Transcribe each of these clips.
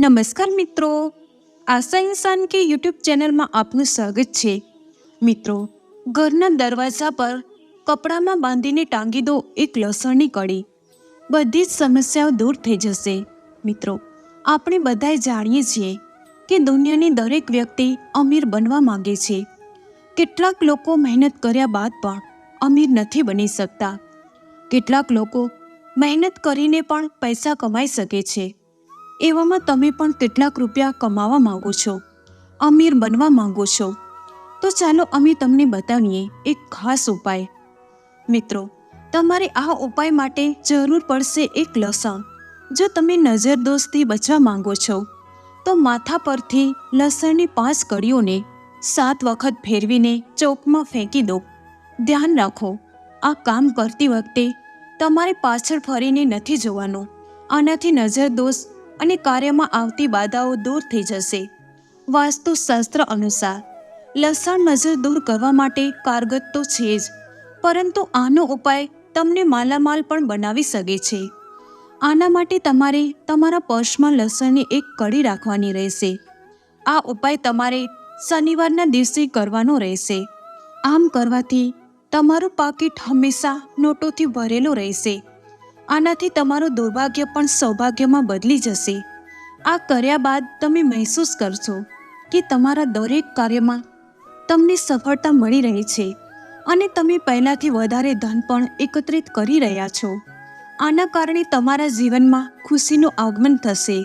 નમસ્કાર મિત્રો. આશા ઇન્સાન કે યુટ્યુબ ચેનલમાં આપનું સ્વાગત છે. મિત્રો, ઘરના દરવાજા પર કપડામાં બાંધીને ટાંગી દો એક લસણની કડી બધી જ સમસ્યાઓ દૂર થઈ જશે. મિત્રો, આપણે બધાએ જાણીએ છીએ કે દુનિયાની દરેક વ્યક્તિ અમીર બનવા માંગે છે. કેટલાક લોકો મહેનત કર્યા બાદ પણ અમીર નથી બની શકતા. કેટલાક લોકો મહેનત કરીને પણ પૈસા કમાઈ શકે છે. એવામાં તમે પણ કેટલાક રૂપિયા કમાવા માંગો છો, અમીર બનવા માંગો છો. તો ચાલો અમે તમને બતાવીએ એક ખાસ ઉપાય. મિત્રો, તમારે આ ઉપાય માટે જરૂર પડશે એક લસણ. જો તમે નજરદોષથી બચવા માંગો છો, તો માથા પરથી લસણની પાંચ કડીઓને સાત વખત ફેરવીને ચોકમાં ફેંકી દો. ધ્યાન રાખો, આ કામ કરતી વખતે તમારે પાછળ ફરીને નથી જોવાનું. આનાથી નજરદોષ અને કાર્યમાં આવતી બાધાઓ દૂર થઈ જશે. વાસ્તુશાસ્ત્ર અનુસાર, લસણ નજર દૂર કરવા માટે કારગત તો છે જ, પરંતુ આનો ઉપાય તમને માલામાલ પણ બનાવી શકે છે. આના માટે તમારે તમારા પર્સમાં લસણની એક કડી રાખવાની રહેશે. આ ઉપાય તમારે શનિવારના દિવસે કરવાનો રહેશે. આમ કરવાથી તમારું પાકીટ હંમેશા નોટોથી ભરેલું રહેશે. આનાથી તમારું દુર્ભાગ્ય પણ સૌભાગ્યમાં બદલી જશે. આ કર્યા બાદ તમે મહેસૂસ કરશો કે તમારા દરેક કાર્યમાં તમને સફળતા મળી રહી છે અને તમે પહેલાંથી વધારે ધન પણ એકત્રિત કરી રહ્યા છો. આના કારણે તમારા જીવનમાં ખુશીનું આગમન થશે.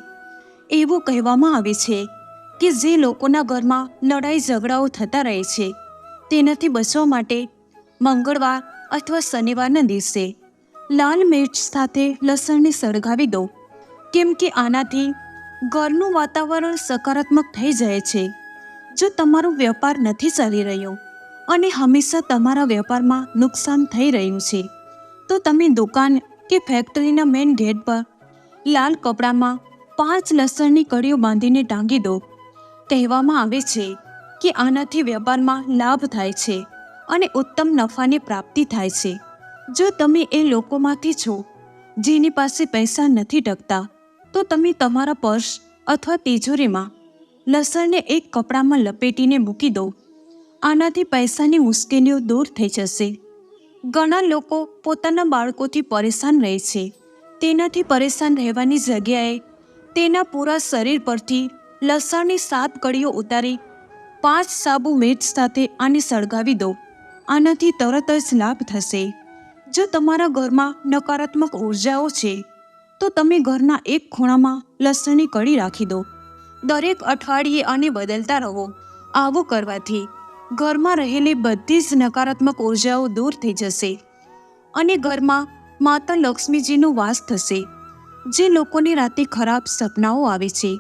એવું કહેવામાં આવે છે કે જે લોકોના ઘરમાં લડાઈ ઝઘડાઓ થતા રહે છે, તેનાથી બચવા માટે મંગળવાર અથવા શનિવારના દિવસે લાલ મિર્ચ સાથે લસણને સળગાવી દો. કેમ કે આનાથી ઘરનું વાતાવરણ સકારાત્મક થઈ જાય છે. જો તમારો વેપાર નથી ચાલી રહ્યો અને હંમેશા તમારા વેપારમાં નુકસાન થઈ રહ્યું છે, તો તમે દુકાન કે ફેક્ટરીના મેઇન ગેટ પર લાલ કપડામાં પાંચ લસણની કડીઓ બાંધીને ટાંગી દો. કહેવામાં આવે છે કે આનાથી વેપારમાં લાભ થાય છે અને ઉત્તમ નફાની પ્રાપ્તિ થાય છે. જો તમે એ લોકોમાંથી છો, જેની પાસે પૈસા નથી ટકતા, તો તમે તમારા પર્સ અથવા તિજોરીમાં લસણને એક કપડામાં લપેટીને મૂકી દો. આનાથી પૈસાની મુશ્કેલીઓ દૂર થઈ જશે. ઘણા લોકો પોતાના બાળકોથી પરેશાન રહે છે. તેનાથી પરેશાન રહેવાની જગ્યાએ તેના પૂરા શરીર પરથી લસણની સાત કડીઓ ઉતારી પાંચ સાબુ મિર્ચ સાથે આને સળગાવી દો. આનાથી તરત જ લાભ થશે. જો તમારા ઘરમાં નકારાત્મક ઉર્જાઓ છે, તો તમે ઘરના એક ખૂણામાં લસણની કળી રાખી દો. દરેક અઠવાડિયે આને બદલતા રહો. આવું કરવાથી ઘરમાં રહેલી બધી જ નકારાત્મક ઉર્જાઓ દૂર થઈ જશે અને ઘરમાં માતા લક્ષ્મીજીનો વાસ થશે. જે લોકોને રાતે ખરાબ સપનાઓ આવે છે,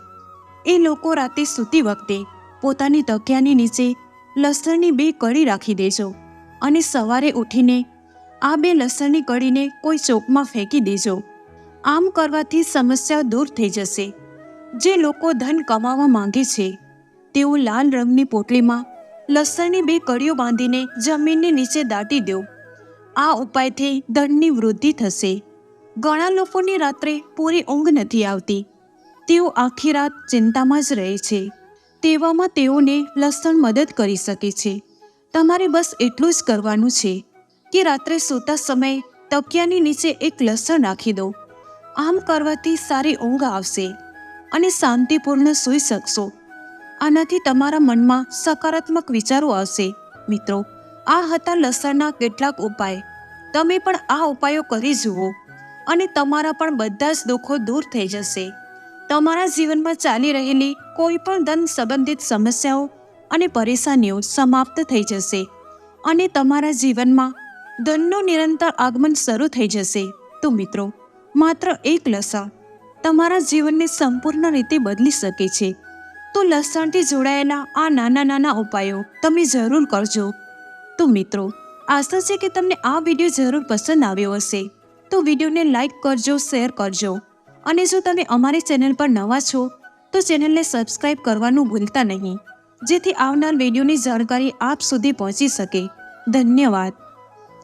એ લોકો રાતે સૂતી વખતે પોતાની તકિયાની નીચે લસણની બે કળી રાખી દેજો અને સવારે ઉઠીને આ બે લસણની કડીને કોઈ ચોકમાં ફેંકી દેજો. આમ કરવાથી સમસ્યા દૂર થઈ જશે. જે લોકો ધન કમાવા માંગે છે, તેઓ લાલ રંગની પોટલીમાં લસણની બે કડીઓ બાંધીને જમીનની નીચે દાટી દો. આ ઉપાયથી ધનની વૃદ્ધિ થશે. ઘણા લોકોની રાત્રે પૂરી ઊંઘ નથી આવતી. તેઓ આખી રાત ચિંતામાં જ રહે છે. તેવામાં તેઓને લસણ મદદ કરી શકે છે. તમારે બસ એટલું જ કરવાનું છે. કે રાત્રે સૂતા સમયે તકિયાની નીચે એક લસણ નાખી દો. આમ કરવાથી સારી ઊંઘ આવશે અને શાંતિપૂર્ણ સૂઈ શકશો. આનાથી તમારા મનમાં સકારાત્મક વિચારો આવશે. મિત્રો, આ હતા લસણના કેટલાક ઉપાય. તમે પણ આ ઉપાયો કરી જુઓ અને તમારા પણ બધા જ દુઃખો દૂર થઈ જશે. તમારા જીવનમાં ચાલી રહેલી કોઈ પણ ધન સંબંધિત સમસ્યાઓ અને પરેશાનીઓ સમાપ્ત થઈ જશે અને તમારા જીવનમાં ધનનું નિરંતર આગમન શરૂ થઈ જશે. તો મિત્રો, માત્ર એક લસણ તમારા જીવનને સંપૂર્ણ રીતે બદલી શકે છે. તો લસણથી જોડાયેલા આ નાના નાના ઉપાયો તમે જરૂર કરજો. તો મિત્રો, આશા છે કે તમને આ વીડિયો જરૂર પસંદ આવ્યો હશે. તો વિડીયોને લાઈક કરજો, શેર કરજો. અને જો તમે અમારી ચેનલ પર નવા છો, તો ચેનલને સબસ્ક્રાઈબ કરવાનું ભૂલતા નહીં. જેથી આવનાર વિડીયોની જાણકારી આપ સુધી પહોંચી શકે. ધન્યવાદ.